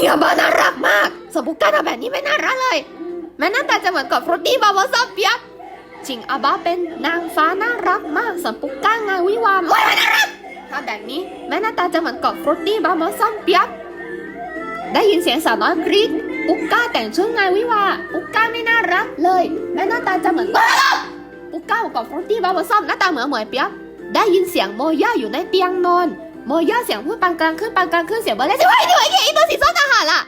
ริงอะบาน่ารักมาก สมบุกการทำแบบนี้ไม่น่ารักเลย แม้หน้าตาจะเหมือนกับฟรุตตี้บาบาซอฟเปียบชิงอาบาเป็นนางฟ้าน่ารักมากสมปุกก้างานวิวาห์ไม่น่ารักทำแบบนี้แม้หน้าตาจะเหมือนกับฟรุตตี้บาบาซอฟเปียบได้ยินเสียงสาวน้อยกรี๊ดปุกก้าแต่งชุดงานวิวาห์ปุกก้าไม่น่ารักเลยแม้หน้าตาจะเหมือนปุกก้ากับฟรุตตี้บาบาซอฟหน้าตาเหมือนเหมยเปียบได้ยินเสียงโมย่าอยู่ในเตียงนอน โมย่าเสียงพูดปานกลางขึ้นปานกลางขึ้นเสียงเบอร์เล่เฮ้ยนี่ไอ้เหี้ยอีตัวสีส้มทหารล่ะ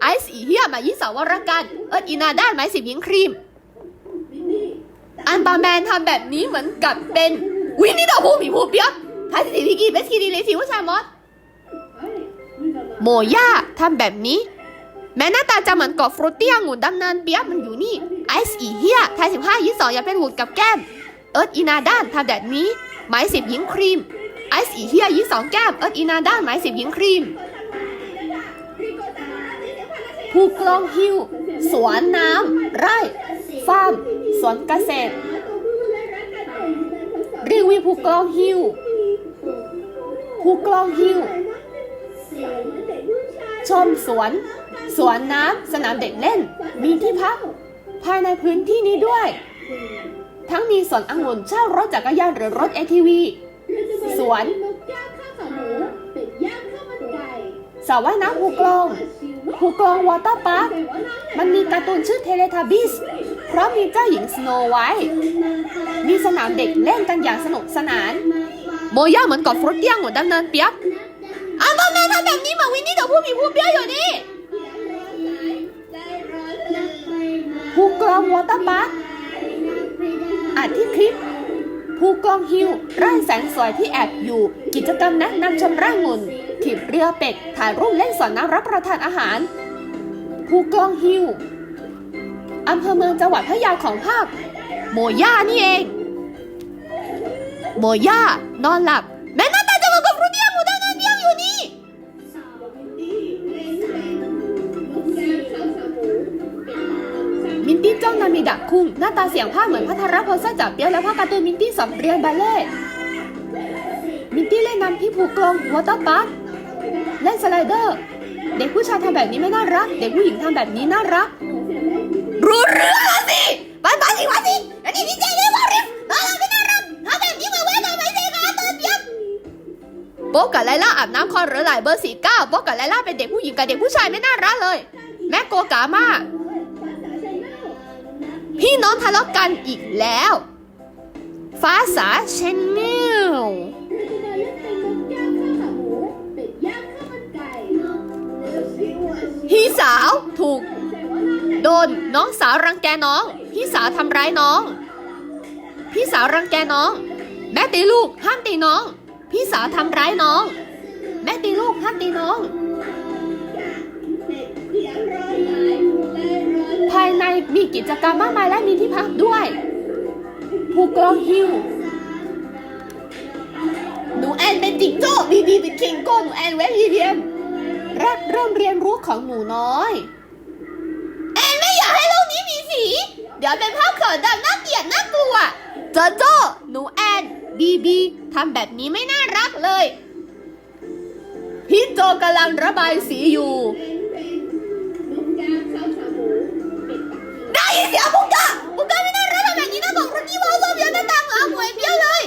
ไอซ์อีเฮียมายี่สาวรกันเอิร์ดอีนาด้านหมสิบหญิงครีม อันปาแมนทำแบบนี้เหมือนกับเป็นวินนี่ดอกผู้มีผู้เปียกทายสิทิพิกี้เบสคีดีเลยสิผู้ชายมอสโมย่าทำแบบนี้ แม้หน้าตาจะเหมือนกอบฟรุตเตี้องุ่นดำเนินเปียกมันอยู่นี่ไอซ์อีเฮียทายสิบห้ายี่สองอย่าเป็นหุ่นกับแก้ม เอิร์ดอีนาด้านทำแบบนี้หมสิบหญิงครีม ไอซ์อีเฮียยี่สองแก้มเอิร์ดอีนาด้านหมายสิบหญิงครีมภูกลองฮิวสวนน้ำไร่ฟาร์มสวนเกษตรรีวิวภูกลองฮิวภูกลองฮิวชมสวน สวนน้ำสนามเด็กเล่น มีที่พัก ภายในพื้นที่นี้ด้วย ทั้งมีสวนองุ่นเช่ารถจักรยานหรือรถ ATV สวน สระว่ายน้ำภูกลองภูกลองวอเตอร์พาร์คมันมีการ์ตูนชื่อเทเลท b บิสเพราะมีเจ้าหญิงสโนไวท์มีสนามเด็กเล่นกันอย่างสนุกสนาน โมย่าเหมือนกับฟรุตเตี้ยงหัวดำเนินเปียกอ้าวแม่ทำแบบนี้มาวินนี่เดี๋ยวผู้มีผู้เปี้ยอยู่นี่ภูกลองวอเตอร์พาร์คอ่านที่คลิป ภูกองฮิวร่แสนสวยที่แอบอยู่ กิจกรรมแนะนำชำระเงินขีบเรือเป็ดถ่ายรูปเล่นสวนน้ำรับประทานอาหารภูกองฮิวอำเภอเมืองจังหวัดพะเยาของภาคโมย่านี่เอง โมย่านอนหลับ ตี้จ้องนามิดะคุงหน้าตาเสียงภาคเหมือนพัทรพลซ่าจับเปียวและภาคการ์ตูนมินตี้สอบเรียนบัลเล่ต์มินตี้เล่นน้ำที่ภูกลงวอเตอร์พาร์คเล่นสไลเดอร์ เด็กผู้ชายทำแบบนี้ไม่น่ารัก เด็กผู้หญิงทำแบบนี้น่ารัก รู้เรื่องแล้วสิไปไปสิวะสิอันนี้พี่เจเรียกว่าริฟน่ารักไม่น่ารักทำแบบนี้มาไว้ทำไมเจ๊คะตอนเย็นโป๊กกับไลล่าอาบน้ำคอนหรือไหลเบอร์สี่เก้าโป๊กกับไลล่าเป็นเด็กผู้หญิงกับเด็กผู้ชายไม่น่ารักเลย แม่โกกามาก พี่น้องทะเลาะกันอีกแล้ว ฟ้าสาเชแนลพี่สาวถูก โดนน้องสาวรังแกน้อง พี่สาวทำร้ายน้อง พี่สาวรังแกน้อง แม่ตีลูกห้ามตีน้อง พี่สาวทำร้ายน้อง แม่ตีลูกห้ามตีน้อง มีกิจกรรมมากมายและมีที่พักด้วยภูกองฮิวหนูแอนเป็นจิงโจ้บีบีเป็นคิงโก้หนูแอนเวฟพีพีเอ็มแรกเริ่มเรียนรู้ของหนูน้อย แอนไม่อยากให้โลกนี้มีสี เดี๋ยวเป็นภาพเขินดำน่าเกลียดน่ากลัวโจโจ้หนูแอนบีบีทำแบบนี้ไม่น่ารักเลย พี่โจกำลังระบายสีอยู่ กกะปุ๊กกะไม่น่ารักทำแบบนี้นะบอกรุ่นนี้วอลโลบยันหน้าตาเหมือนหมวยเปี้ยวเลย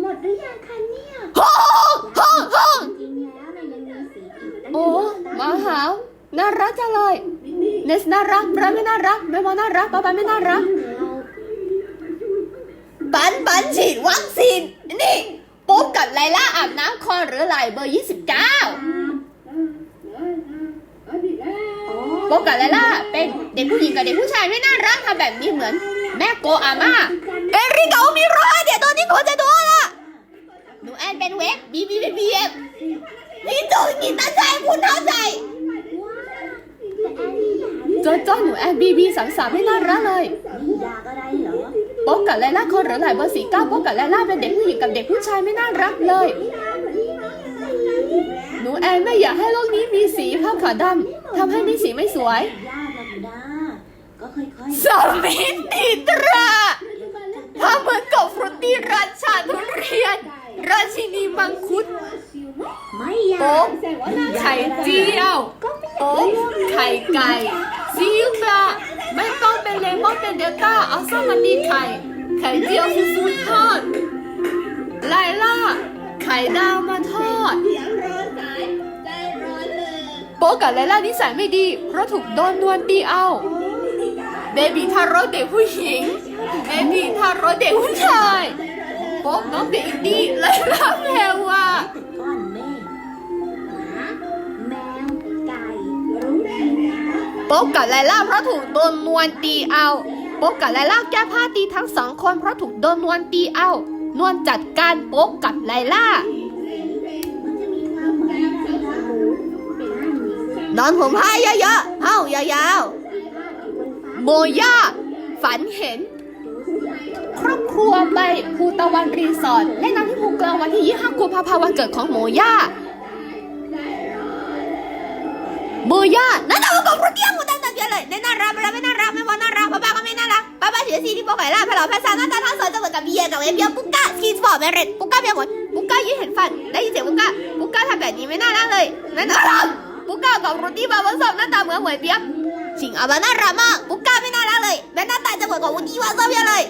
หมดหรือยังคะเนี่ยฮ่องฮ่องฮ่องจริงๆแล้วเนี่ยยังมีสีอีกตั้งโอ้เยอะมาหาวน่ารักจังเลยเนสน่ารักบราไม่น่ารักแม่วอน่ารักป๊าป๊าไม่น่ารักปันปันฉีดวัคซีนนี่ปุ๊บกับไลล่าอาบน้ำคอนหรือไหลเบอร์29ปุ๊บกั บไลล่าเป็นเด็กผู้หญิงกับเด็กผู้ชายไม่น่ารักทำแบบนี้เหมือน แม่โกอาม่าเอริกามีรอยเดี๋ยวตอนนี้หนูจะโดนละหนูแอนเป็นเวฟบีบีบีบีเอฟนี่โจกินตาใจคุณเท้าใจจโจ้หนูแอนบีบีสามสามไม่น่ารักเลยนี่ยาก็ได้เหรอโป๊กกับไลล่าคนหรือหลายเบอร์สี่เก้าโป๊กกับไลล่าเป็นเด็กผู้หญิงกับเด็กผู้ชายไม่น่ารักเลย แอนไม่อยากให้โลกนี้มีสีผ้าขาวดำทำให้มีสีไม่สวยก็ค่อยๆสมิติตราทำเหมือนกับฟรุตตี้ราชาทุเรียน ราชินีมังคุดไม่ยาโป๊กไข่เจียวก็ไม่โป๊กไข่ไก่ซีอิ๊วปลาไม่ต้องเป็นเลมอนเป็นเดลต้าเอาซ่ามันดีไข่ไข่เจียวซีฟู้ดทอดไลล่าไข่ดาวมาทอด โป๊กับไลล่านิสัยไม่ดี เพราะถูกโดนนวลตีเอาเบบีทารกเด็กผู้หญิงเบบีทารกเด็กผู้ชายโป๊กน้องเด็กอินดี้ไลล่าแพรวาก้อนเมฆหมาแมวไก่รุ้งกินนะโป๊กกับไลล่าเพราะถูกโดนนวลตีเอาโป๊กกับไลล่าแก้ผ้าตีทั้งสองคนเพราะถูกโดนนวลตีเอานวลจัดการโป๊กกับไลล่า นอนห่มผ้าเยอะๆเฮ้ายาวๆ โมย่า ฝันเห็น ครอบครัวไปภูตะวันรีสอร์ทเล่นน้ำที่ภูเกลือวันที่ 25กุมภาพันธ์วันเกิดของโมย่า โมย่านั่นแต่ว่ากับรถเตี้ยงกูตั้งแต่เดียวเลยในน่ารักไม่ไม่น่ารักไม่พอน่ารักป้าป้าก็ไม่น่ารักป้าป้าเสียสีที่โป๊กไก่ล่าพะเราภาษาหน้าตาทั้งสองจะเหมือนกับเบียร์กับเอฟเบียปุ๊กก้าสกีสปอร์ตแมริทปุ๊กก้าเบียร์หมดปุ๊กก้ายิ้มเห็นฟันได้ยินเสียงปุ๊กก้าปุ๊กก้าทำแบบนี้ไม่น่ารักเลยไม่น่ารัก ปุ๊กก้ากับรถตี้บาร์บอนสอบหน้าตาเหมือนเหวยเปียกจริงเอามาน่ารักมากปุ๊กก้าไม่น่ารักเลยแม่หน้าตาจะเหมือนกับวุฒิวาซอบเยอะเลย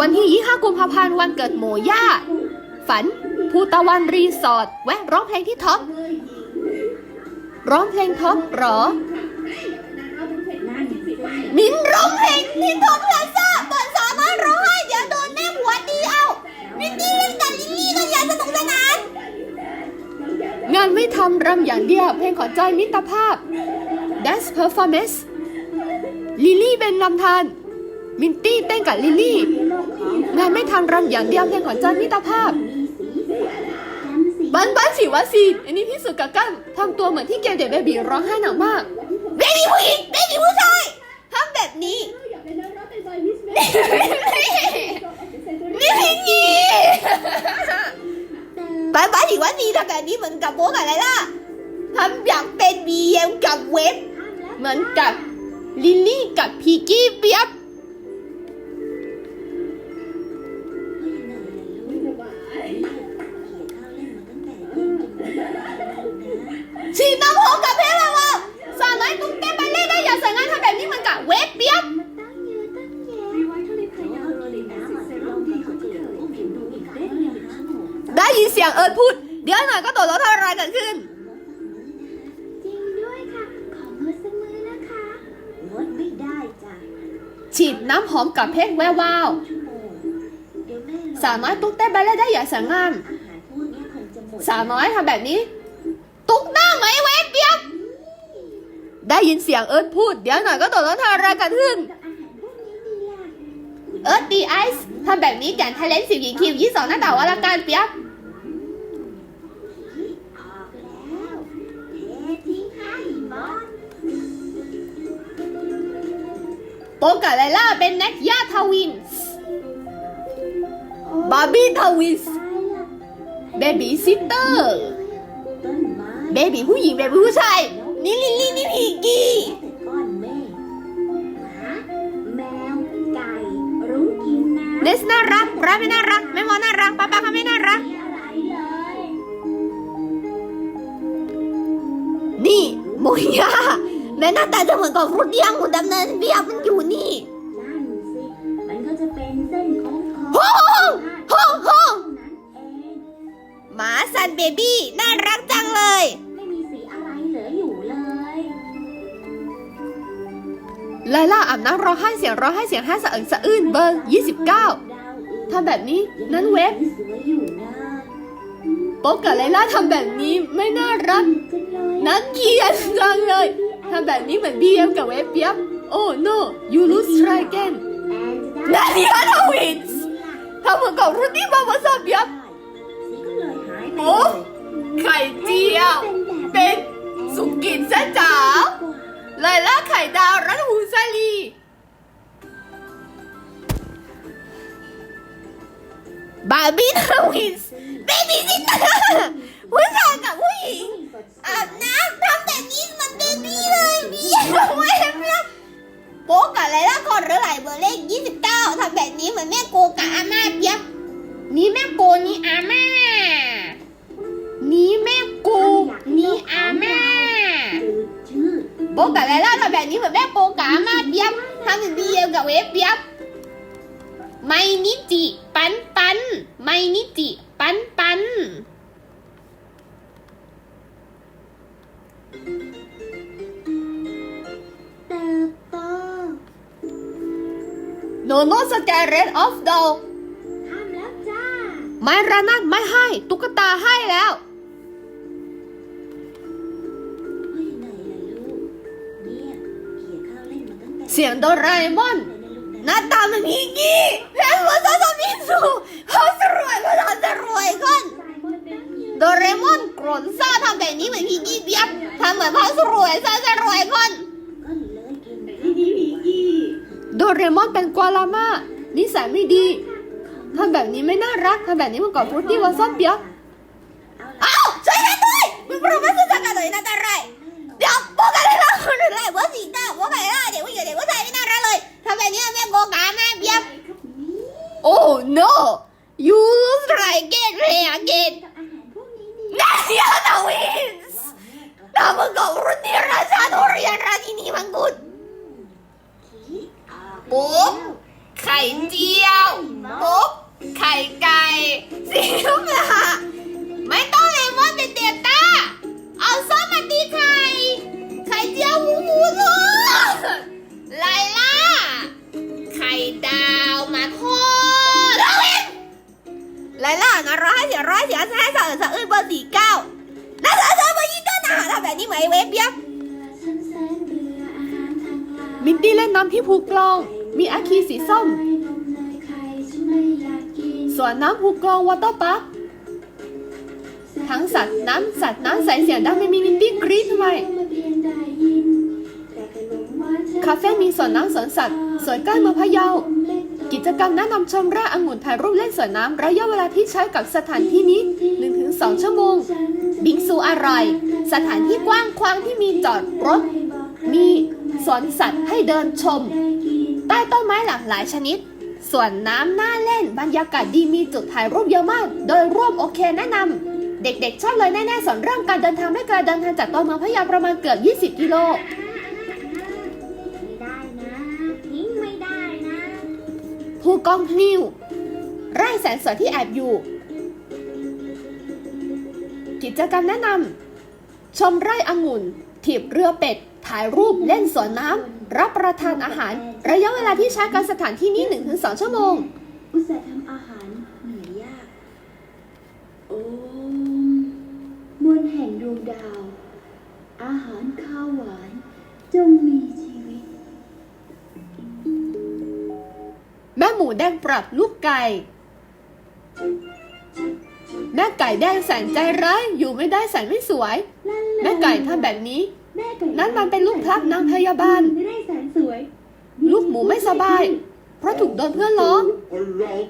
วันที่ 25 กุมภาพันธ์วันเกิดโมย่า ฝันภูตะวันรีสอร์ทแวะร้องเพลงที่ท็อปร้องเพลงท็อปหรอนั่นสิมินร้องเพ เดียวเพลงขอใจมิตรภาพ Dance Performance ลิลลี่เป็นลำธารมินตี้เต้นกับลิลลี่ในโลกของานไม่ทำรำอย่างเดียวเพลงขอใจมิตรภาพบ้านบ้านสีวัซีอันนี้พี่สุดกับกั้นทำตัวเหมือนที่เกมเด็กเบบีร้องไห้หนักมากเบบีผู้หญิงเบบีผู้ชายทำแบบนี้นี่พี่งีบ้านบ้านสีวัซีทำแบบนี้เหมือนกับโบ๊กอะไรล่ะ ทำอยากเป็นบีเอ็มกับเว็บเหมือนกับลิลลี่กับพีกี้เปียบ อมกับเพลงแวววาวชั่วโมงเดี๋ยวสาวน้อยตุ๊กเต้นไปเล่นได้อย่างสงานอาหารพวยงาม สาวน้อยทำแบบนี้ ตุ๊กหน้าไหมเว็บเปียบได้ยินเสียงเอิร์ธพูด เดี๋ยวหน่อยก็ตกรถอะไรกันขึ้นกับอรพวกนี้ดีล่ะเอิร์ธดีไอซ์ทำแบบนี้แก่นไทเลนสิวหญิงคิวยี่สองหน้าต่าวาลการเปียบออก ป๊กกับไลล่าเป็นแน็กย่าทวินส์บาร์บี้ทวินส์ตายละเบบี้ซิสเตอร์ต้นไม้เบบี้ผู้หญิงเบบี้ผู้ชายนี่ลิลลี่นี่พีกี้แต่ก้อนเมฆหมาแมวไก่รุ้งกินน้เนสน่ารักราไม่น่ารักแม่มอน่ารักป้าป้าก็ไม่น่ารักำอะไรเลยนี่โมยา แม่หน้าตาจะเหมือนกับฟรุตยังหุ่นดำเนินเบียบมันอยู่นี่นั่นสิมันก็จะเป็นเส้นโค้งๆโฮ่โฮ่โฮ่เท่านั้นเองหมาซันเบบี้น่ารักจังเลย ไม่มีสีอะไรเหลืออยู่เลยไลล่าอาบน้ำร้องไห้เสียงร้องไห้เสียงห้าสะเอิงสะอื้นเบอร์29ทำแบบนี้นั้นเว็บสวยอยู่นะโป๊กกับไลล่าทำแบบนี้ไม่น่ารักจังเลยนักเกียนจังเลย ทำแบบนี้เหมือนบีเอ็มกับเวฟเปียบโอ้ no you lose try again นจะได้นาเดียทวินส์ทำเหมือนกับรุ่นที่บาบาซาเปียบเลยหายไปโอ๊ะไข่เจียว เป็นสุกินซะจ๋าไลล่าไข่ดาวรัตหูซาลีบาร์บี้ทวินส์เบบี้ซิสเตอร์ผู้ชายกับผู้หญิง อาบน้ำทำแบบนี้มันเบบี้เลยพี่เว้ยครับโป๊กกับอะไรล่ะคนหรือไหลเบอร์เลข29ทำแบบนี้เหมือนแม่โกกับอาม่าเปียบนี่แม่โกนี่อาม่านี่แม่โกนี่อาม่าโปกะไรล่ะทำแบบนี้เหมือนแม่โปกะมากเปียบทำอย่างเดียวกับเวฟเปียบไม่นิจิ ปันปันไม่นิจิ ปันปัน นโนสแกเรตออฟดอลทำแล้วจ้า ไม่ระนัดไม่ให้ ตุ๊กตาให้แล้วเฮ้ยไหนล่ะลูก เนี่ยเขี่ยข้าวเล่นมาตั้งแต่เสียงโดราเอมอนเลยนะลูกหนะน้าตามันมีกี้แพงกว่าซาซามิสุเขาจะรวยก็ทำจะรวยขึ้นจ่ายหมดตั้งเยอะโดเรมอนโกรนซ่าทำแบบนี้เหมือนพี่กี้เปียบทำเหมือนเขาจะรวยซ่าจะรวยขึ้นก็ เรมอนเป็นกัวลาม่านิสัยไม่ดีทำแบบนี้ไม่น่ารักทำแบบนี้มันก่อฟรุตตี้วาซอนเปียกเอาล่ะอ้าวช่วยกันด้วยมึงรู้ไหมสุดสักการเลยน่าจะไรเดี๋ยวบอกกันเลยนะคนอื่นไรว่าสีหน้าบอกกันเลยนะเดี๋ยวว่าเดี๋ยวว่าใจไม่น่ารักเลยทำแบบนี้แม่โกกาแม่เปียบ Oh no you try get real again กับอาหารพวกนี้ดี Nadia the wins ว่าแม่ก็ Nama kau roti rasa durian rati ni mangkut ขี้ออก ปุ๊บ ไข่เจียว ปุ๊บ ไข่ไก่สีน้ำละไม่ต้องเลมอนเป็นเดลต้าเอาส้อมมาตีไข่ ไข่เจียวหมูหมูเลยไลล่า ไข่ดาวมาโคตรเอาเองไลล่านะร้อยเสียร้อยเสียแซ่สะเอิดสะอื้นเบอร์สี่เก้าน่าสะเอิดเบอร์ยี่ต้าหนาทำแบบนี้ไหมเวฟเปีย เล่นน้ำที่ภูกลอง มีอาคีสีส้ม สวนน้ำภูกลองวอเตอร์พาร์คทั้งสัตว์น้ำสัตว์น้ำใสเสียงดังไม่มีมินดี้กรี๊ดทำไมคาเฟ่มีสวนน้ำสวนสัตว์สวนใกล้เมืองพะเยา กิจกรรมแนะนำชมไร่องุ่นถ่ายรูปเล่นสวนน้ำระยะเวลาที่ใช้กับสถานที่นี้ 1-2 ชั่วโมง บิงซูอร่อย สถานที่กว้างขวางที่มีจอดรถ มี สวนสัตว์ให้เดินชม ใต้ต้นไม้หลากหลายชนิดส่วนน้ำน่าเล่น บรรยากาศดีมีจุดถ่ายรูปเยอะมาก โดยร่วมโอเคแนะนำเด็กๆ ชอบเลยแน่ๆสอนเรื่องการเดินทางด้วยการเดินทางจากตัวเมืองพะเยาประมาณเกือบ 20 กิโลไม่ได้นะทิ้งไม่ได้นะภูกองพลิวไร่แสนสวยที่แอบอยู่ กิจกรรมแนะนำชมไร่องุ่นถีบเรือเป็ด ถ่ายรูปเล่นสวนน้ำรับประทานอาหาร ระยะเวลาที่ใช้การสถานที่นี้ 1-2 ชั่วโมง อุตส่าห์ทำอาหารเหนื่อยยาก โอ้มวลแห่งดวงดาว อาหารข้าวหวาน จงมีชีวิต แม่หมูแดงปรับลูกไก่ แม่ไก่แดงแสนใจร้ายอยู่ไม่ได้แสนไม่สวย แม่ไก่ทำแบบนี้แม่ไก่ นั่นมันเป็นลูกพลับนางพยาบาล ไม่ได้แสนสวย ลูกหมูไม่สบาย เพราะถูกโดนเพื่อนล้อพลัง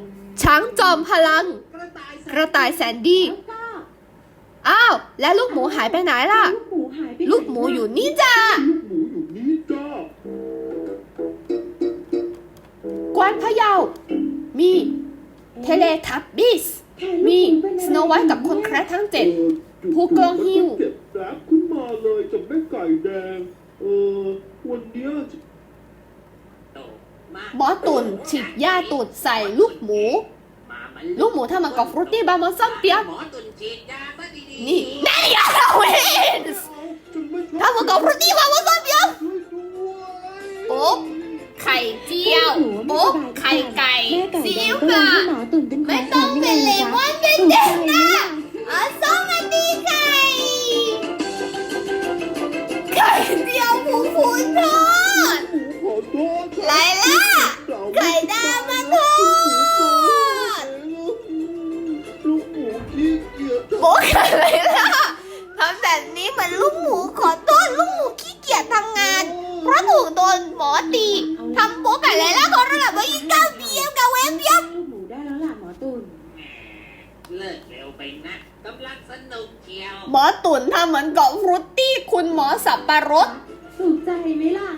ช้างจอมพลัง กระต่ายแสนดีแล้วก็อ้าว แล้วลูกหมูหายไปไหนล่ะ ลูกหมูหายไปไหนลูกหมูอยู่นี่จ้าลูกหมูอยู่นี่จ้ากวานพะเยา มีเทเลทับบิส มีสโนไวท์กับคนแคระทั้งเจ็ดเออภูกองหิ้ว เจ็บแสบขึ้นมาเลยกับแม่ไก่แดง เออ วันเนี้ยจะหมอตุ่นฉีดยาตูดใส่ลูกหมู ลูกหมูทำมากับฟรุตตี้บาร์มอนซัมเปียกหมอตุนฉีดยาซะดีๆนี่นายยาเวนส์ฉันไม่ชอบทำมากับฟรุตตี้บาร์มอนซัมเปียกช่วยด้วยปุ๊บไข่เจียวปุ๊บไข่ไก่ซีอิ๊วกะไม่ต้อ ราะถูกโดนหมอตีทำโป๊กันเลยล่ะเขาระดับว่ายิ่งเก้าเบียมกับเวฟเบียมลูกหมูได้แล้วล่ะหมอตุนเลิกเร็วไปนะกำลังสนุกเชียว หมอตุ่นทำเหมือนกล่องฟรุตตี้คุณหมอสับปะรด ถูกใจไหมล่ะ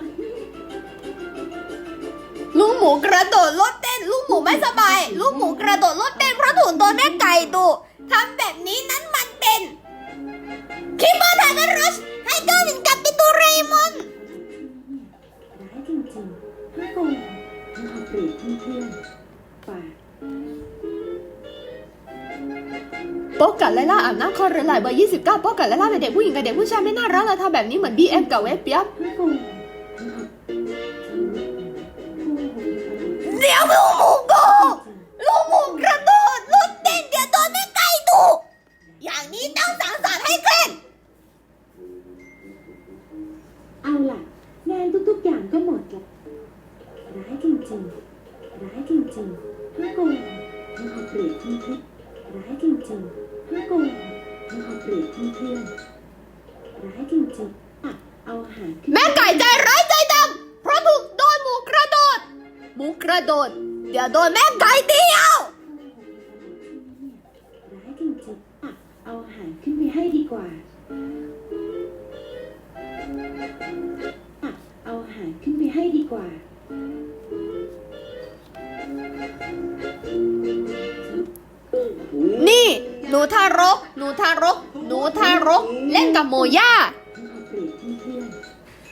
ลูกหมูกระโดดโลดเต้น ลูกหมูไม่สบาย ลูกหมูกระโดดโลดเต้นเพราะถูกโดนแม่ไก่ดุทำ โป๊กกับไลล่าอาบน้ำคอเรือไหลเบอร์29โป๊กกับไลล่าเป็นเด็กผู้หญิงกับเด็กผู้ชายไม่น่ารักเลยทำแบบนี้เหมือน BM กับเวฟเปียบเดี๋ยวลูกหมูกูลูกหมูกระโดดลูกเด่นเดี๋ยวโดนแม่ไก่ดุอย่างนี้ต้องสั่งสอนให้เคร่งเอาล่ะ งานทุกๆอย่างก็หมดแล้วร้ายจริงๆ ร้ายจริงๆฮ่องกงฮ่องกงเปรียบทิ้งทิพย์ร้ายจริงๆ ฮ่องกงฮ่องกงเปรียบทิ้งเพื่อนร้ายจริงๆอะเอาอาหารขึ้นแม่ไก่ใจร้ายใจดำเพราะถูกโดนหมูกระโดด หมูกระโดด เดี๋ยวโดนแม่ไก่ตีเอาร้ายจริงๆอะเอาอาหารขึ้นไปให้ดีกว่าอะเอาอาหารขึ้นไปให้ดีกว่า นี่ หนูทารก หนูทารก หนูทารก เล่นกับโมย่าฮ่องกงเปรียบทิ้งเพื่อน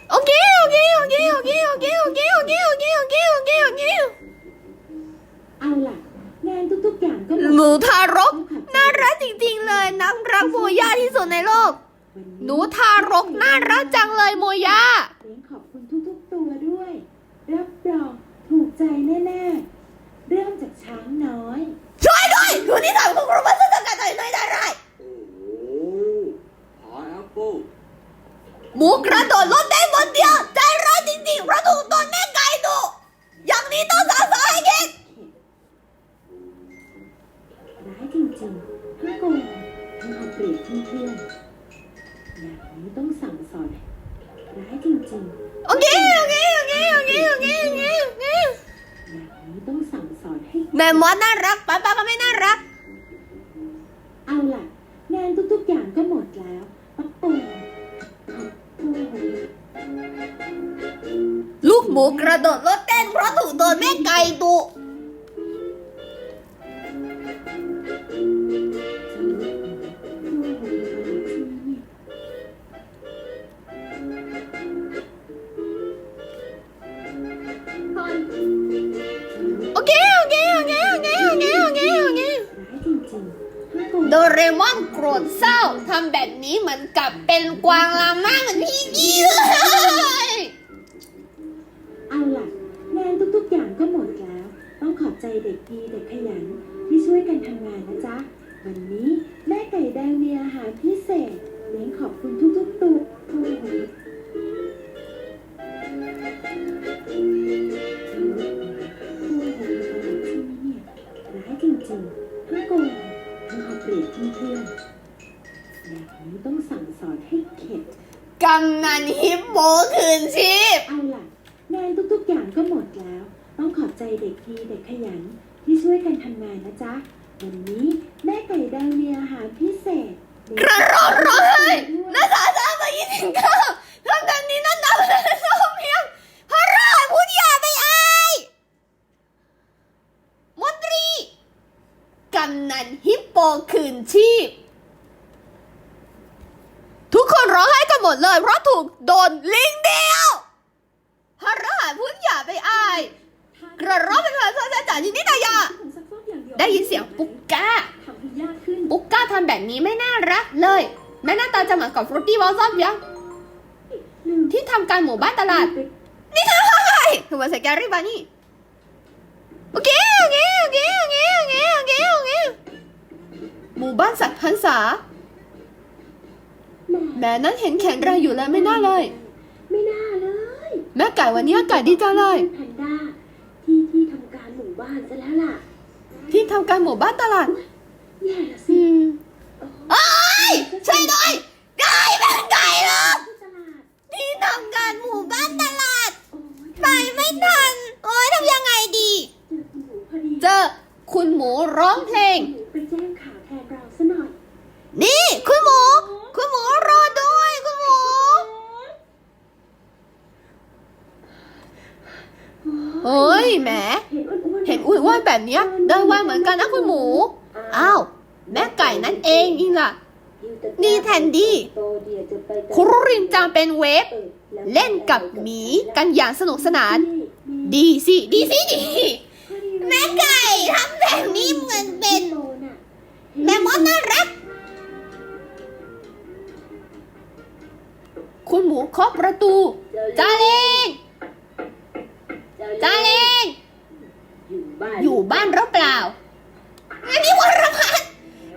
โอเค โอเค โอเค โอเค โอเค โอเค โอเค โอเค โอเค โอเค โอเค เอาล่ะงานทุกๆอย่างก็หมดหนูทารก น่ารักจริงๆเลยนักรักโมย่าที่สุดในโลกวันหนูทารกน่ารักจังเลยโมย่าเลี้ยงขอบคุณทุกๆตัวด้วย รับรองถูกใจแน่ๆ เริ่มจากช้างน้อย ช่วยด้วยดูนี่ทำของเรามาส กัดใจไม่ได้ไรโอ้โหขอแอปเปิ้ลหมูกระโดดรถได้บนเดียวใจร้ายจริงๆเพราะถูกโดนแม่ไก่ดุอย่างนี้ต้องสาสาให้เข็ดร้ายจริงๆฮ่องกงฮ่องกงเปรียบทิ้งเพื่อนอย่างนี้ต้องสั่งสอนร้ายจริงๆโอเคโอเคโอเคโอเคโอเคโอเคโอเคอย่างนี้ต้องสั่งสอนให้แม่มอสน่ารักป้าป้าก็ไม่น่ารัก ระโดดรถเต้นเพราะถูกโดนแม่ไก่ดุโอเคโอเคโอเคโอเคโอเคโอเคโอเคโดเรมอนโกรธเศร้าทำแบบนี้เหมือนกับเป็นกวางลา ฮิปโปคืนชีพ เอาล่ะงานทุกๆอย่างก็หมดแล้ว ต้องขอบใจเด็กดีเด็กขยัน ที่ช่วยกันทำงานนะจ๊ะ วันนี้แม่ไก่ดาวมีอาหารพิเศษกระโดดร้องไห้น่าสาสารมายี่สิบเก้าทำแบบนี้นั่นนับเป็นโซเพียงพระราชพูดอย่าไปอายมนตรีกำนันฮิปโปคืนชีพ ทุกคนร้องไห้กันหมดเลย เพราะถูกโดนลิงเดียวพระราชพูดอย่าไปอาย กระร้องเป็นภาษาจ่ายินดีนายาได้ยินเสียงปุ๊กก้าทำให้ยากขึ้นปุ๊กก้าทำแบบนี้ไม่น่ารักเลย แม่หน้าตาจะเหมือนกับฟรุตตี้วอลซับยังที่ทำการหมู่บ้านตลาด นี่เธอใครคือว่าใส่แกรี่บานี่โอเคโอเคโอเคโอเคโอเคโอเคโอเคหมู่บ้านสัตว์พันษา แม่แม่นั้นเห็นแข็งแรงอยู่แล้วไม่น่าเลย ไม่น่าเลย แม่ไก่วันนี้อากาศดีจังเลย แพนด้าที่ที่ทำการหมู่บ้านซะแล้วล่ะ ที่ทำการหมู่บ้านตลาด แย่ละสิ อืมเอ้ยช่วยด้วยไก่เป็นไก่เหรอ ที่ตลาด ที่ทำการหมู่บ้านตลาด โอ้ย ไปไม่ทัน โอ้ยทำยังไงดี เจอคุณหมูพอดี เจอคุณหมูร้องเพลง หมูไปแจ้งข่าวแทนเราซะหน่อย นี่ คุณหมู คุณหมูรอด้วยคุณหมู เฮ้ยแหม เห็นอ้ว นๆเห็นอุ้ยว่าแบบเนี้ยเดินไวเหมือนกันนะคุณหมู อ้าว แม่ไก่นั่นเองนี่ล่ะนี่แทนดี้คุรุรินจังเป็นเวฟเล่นกับหมีกันอย่างสนุกสนาน ดีสิ ดีสิดีแม่ไก่ทำแบบนี้เหมือนเป็นโตน่ะแม่มดน่ารักคุณหมูเคาะประตูจาเลงจาเลงอยู่ บ้านอยู่บ้านหรือเปล่าอันนี้วรพันธ์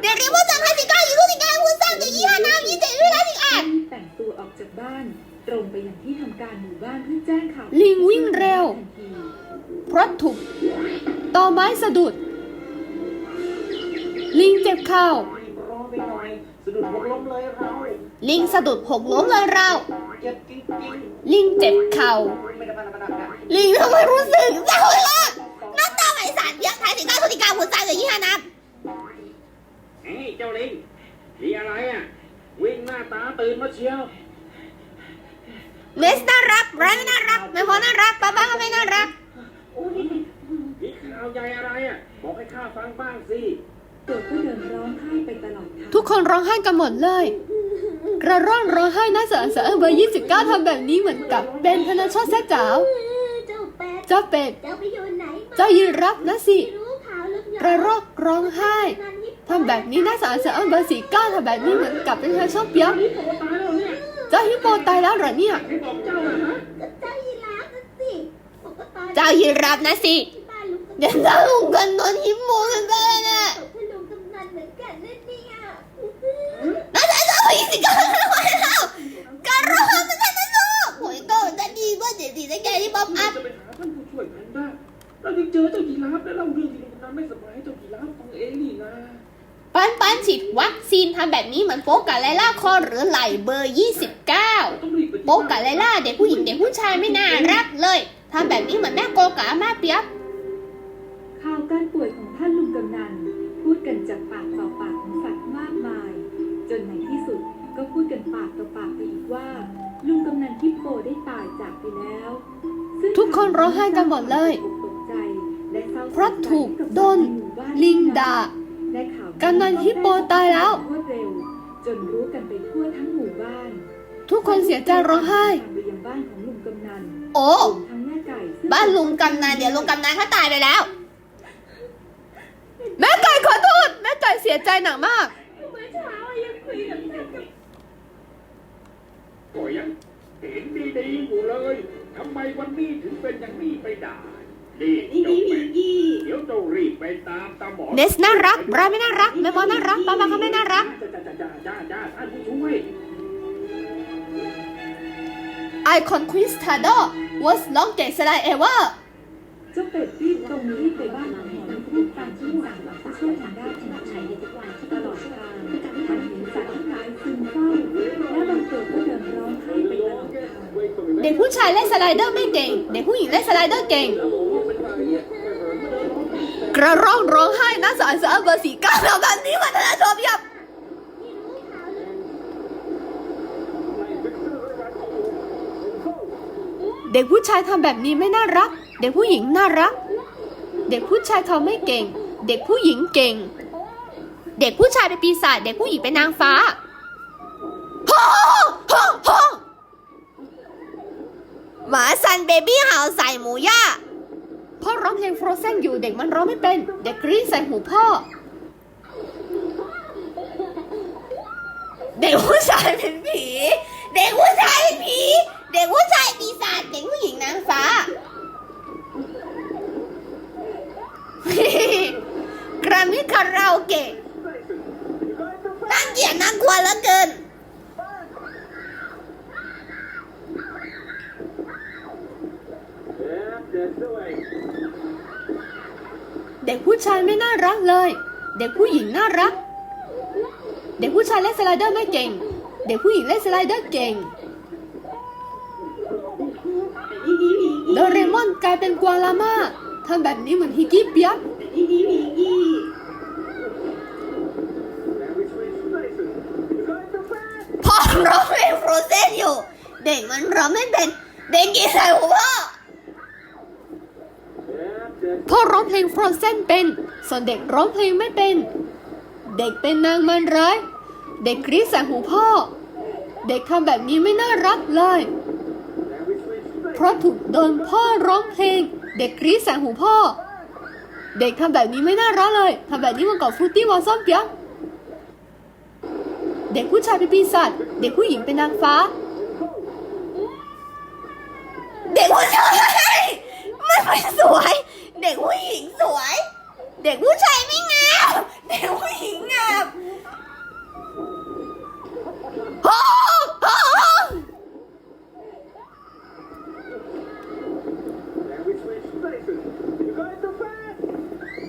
เดี๋ยวเรียกว่าจังให้สิก้าอยู่สิก้าวุ้นซ่ากับยี่ห้าน้ำยี่เจ็ดด้วยนะสิอะรีบแต่งตัวออกจากบ้าน ตรงไปยังที่ทำการหมู่บ้านเพื่อแจ้งข่าวลิงวิ่งเร็วทันทีเพราะถูกต่อไม้สะดุด ลิงเจ็บเข่ารอไปหน่อยสะดุดหกล้มเลยเรา ลิงสะดุดหกล้มเลยเราเจ็บจริงลิงเจ็บเข่าๆไม่ได้มาธรรมดานะลิงทำไมรู้สึกเศร้าเลยล่ะน้ำตา ไหลสารเยอะท้ายสิก้าสุติกาวุ้นซ่ากับยี่ห้าน้ำเฮ้ยเจ้าลิงมีอะไรอะ วิ่งหน้าตาตื่นมาเชียวเนสน่ารักไรไม่น่ารักแม่พอน่ารักป้าป้าก็ไม่น่ารักมีข่าวใหญ่อะไรอะ บอกให้ข้าฟังบ้างสิตัวก็เดินร้องไห้ไปตลอดทางทุกคนร้องไห้กันหมดเลย กระร่อนร้องไห้น่าสงสารเบอร์ยี่สิบเก้าทำแบบนี้เหมือนกับเป็นพนักชดแซ่จ๋าว เจ้าแป๊ดเจ้าเป็ดเจ้าไปอยู่ไหนมาเจ้ายืนรับนะสิ ไม่รู้ข่าวลึกกระรอกร้องไห้ ทำแบบนี้น่าสงสารเบอร์สี่เก้าทำแบบนี้เหมือนกับเป็นพนักชดเปียกนี่โผล่ตายแล้วเนี่ยเจ้าฮิปโปตายแล้วเหรอเนี่ยให้บอกเจ้าอะฮะเจ้ายีราฟนะสิผมก็ตายเจ้ายืนรับนะสิ ที่บ้านลุงกำนันเดี๋ยวเจ้าลุงกันนอนฮิปโปกันไปเลยนะตกให้ลุงกำนันเหมือนกันนั่นเนี่ยน่าจะเจ้ายี่สิบเก้าทำไมเล่ากระรอกมันจะสู้โอ้ยก็จะดีเมื่อเดี๋ยวดีได้แกที่ป๊อปอัพจะไปหาท่านผู้ช่วยแพนด้า เรายังเจอเจ้ายีราฟและเล่าเรื่องที่ลุงกำนันไม่สบายให้เจ้ายีราฟฟังเองนี่นะปันปันฉีดวัคซีนทำแบบนี้เหมือนโป๊กกะไลล่าคอหรือไหลเบอร์ 29ต้องรีบไปที่โป๊กกะไลล่าเด็กผู้หญิงเด็กผู้ชายไม่น่ารักเลยทำแบบนี้เหมือนแม่โกกะอามาเปียบข่าวการป่วยของท่านลุงกำนันพูดกันจากปากต่อปากของสัตว์มากมาย จนในที่สุดก็พูดกันปากต่อปากไปอีกว่า ลุงกำนันฮิปโปได้ตายจากไปแล้วซึ่งทุกคนร้องไห้กันหมดเลยตกใจและ เศร้าเพราะถูกโดนหมู่บ้าลิงด่าได้ข่าวกำนันฮิปโปตายแล้วรวดเร็วจนรู้กันไปทั่วทั้งหมู่บ้าน ทุกคนเสียใจร้องไห้ไปยังบ้านของลุงกำนันโอ้รวมทั้งแม่ไก่ซึ่งบ้านลุงกำนันเดี๋ยวลุงกำนันเขาตายไปแล้ว แม่ไก่ขอโทษแม่ไก่เสียใจหนักมากเมื่อเช้ายังคุยกับท่านกับก็ยังเห็นดีๆอยู่เลยทำไมวันนี้ถึงเป็นอย่างนี้ไปได้นี่เจ้าเป็ดเดี๋ยวเจ้ารีบไปตามตาหมอเนสน่ารักบรายไม่น่ารักแม่บอลน่ารักป้าป้าเขาไม่น่ารัก จ้าจ้าจ้าจ้าจ้าท่านผู้ช่วย I conquistador was longest slide ever เจ้าเป็ดรีบตรงนี้ไปบ้านของหมอพูดตามที่สั่งหลังผู้ช่วยทางด้านชนะชัยในทุกวันตลอดทางมันเห็นสัตว์ทั้งหลายซึมเศร้าและบางตัวก็เดินร้องไห้ไปตลอดทางเด็กผู้ชายเล่นสไลเดอร์ไม่เก่ง เด็กผู้หญิงเล่นสไลเดอร์เก่ง กระร้องร้องไห้นะสารสารเบอร์สี่เก้าแล้วแบบนี้มันจะชอบยับเด็กผู้ชายทำแบบนี้ไม่น่ารัก เด็กผู้หญิงน่ารัก เด็กผู้ชายเขาไม่เก่ง เด็กผู้หญิงเก่ง เด็กผู้ชายเป็นปีศาจเด็กผู้หญิงเป็นนางฟ้าฮ่าฮ่าฮ่าหมาซันเบบี้เห่าใส่หมูย่า พ่อร้องเพลงโฟรเซนอยู่เด็กมันร้องไม่เป็น เด็กกรี๊ดใส่หูพ่อ เด็กผู้ชายเป็นผี เด็กผู้ชายเป็นผี เด็กผู้ชายปีศาจเด็กผู้หญิงนางฟ้า กรามิคาราโอเกะน่าเกลียดน่ากลัวเหลือเกิน เด็กผู้ชายไม่น่ารักเลย เด็กผู้หญิงน่ารัก เด็กผู้ชายเล่นสไลเดอร์ไม่เก่ง เด็กผู้หญิงเล่นสไลเดอร์เก่ง โดเรมอนกลายเป็นกวาลาม่าทำแบบนี้เหมือนฮิกกี้เปียกพ่อร้องเพลงโฟรเซนอยู่ เด็กมันร้องไม่เป็น เด็กกี่ใส่หูพ่อ พ่อร้องเพลง Frozen เป็น ส่วนเด็กร้องเพลงไม่เป็น เด็กเป็นนางมันร้าย เด็กกรี๊ดใส่หูพ่อ เด็กทำแบบนี้ไม่น่ารักเลย เพราะถูกโดนพ่อร้องเพลง เด็กกรี๊ดใส่หูพ่อ เด็กทำแบบนี้ไม่น่ารักเลยทำแบบนี้มันกับฟรุตตี้วอลซัมเปียกเด็กผู้ชายเป็นปีศาจเด็กผู้หญิงเป็นนางฟ้า เด็กผู้ชาย ไม่สวย เด็กผู้หญิงสวย เด็กผู้ชายไม่งามเด็กผู้หญิงงามโอ้โห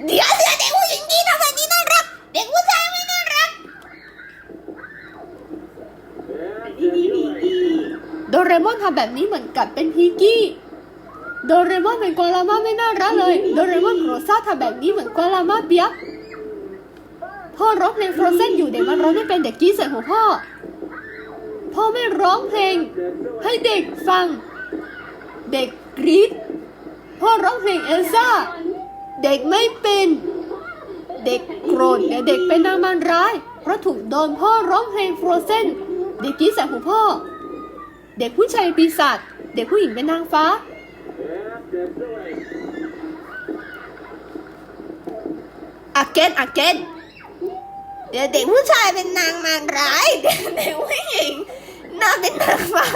เดี๋ยวเดี๋ยวเด็กผู้หญิงดีทำแบบนี้น่ารักเด็กผู้ชายไม่น่ารักดีดีดีโดเรมอนทำแบบนี้เหมือนกับเป็นพีกี้ โดเรมอนเป็นกัวลามาไม่น่ารักเลย โดเรมอนโรซ่าทำแบบนี้เหมือนกัวลามาเปียพ่อร้องเพลงฟรอเซนอยู่เด็กมันร้องไม่เป็นเด็กกี้ใส่หัวพ่อ พ่อไม่ร้องเพลง ให้เด็กฟัง เด็กกรี๊ดพ่อร้องเพลงเอลซ่า เด็กไม่เป็น เด็กโกรธและเด็กเป็นนางมารร้าย เพราะถูกโดนพ่อร้องเพลงฟรอเซนเด็กกี้ใส่หูพ่อ เด็กผู้ชายเป็นปีศาจเด็กผู้หญิงเป็นนางฟ้า อเกนอเกนเดี๋ยวเด็กผู้ชายเป็นนางมารร้ายเด็กผู้หญิงน่าเป็นนางฟ้า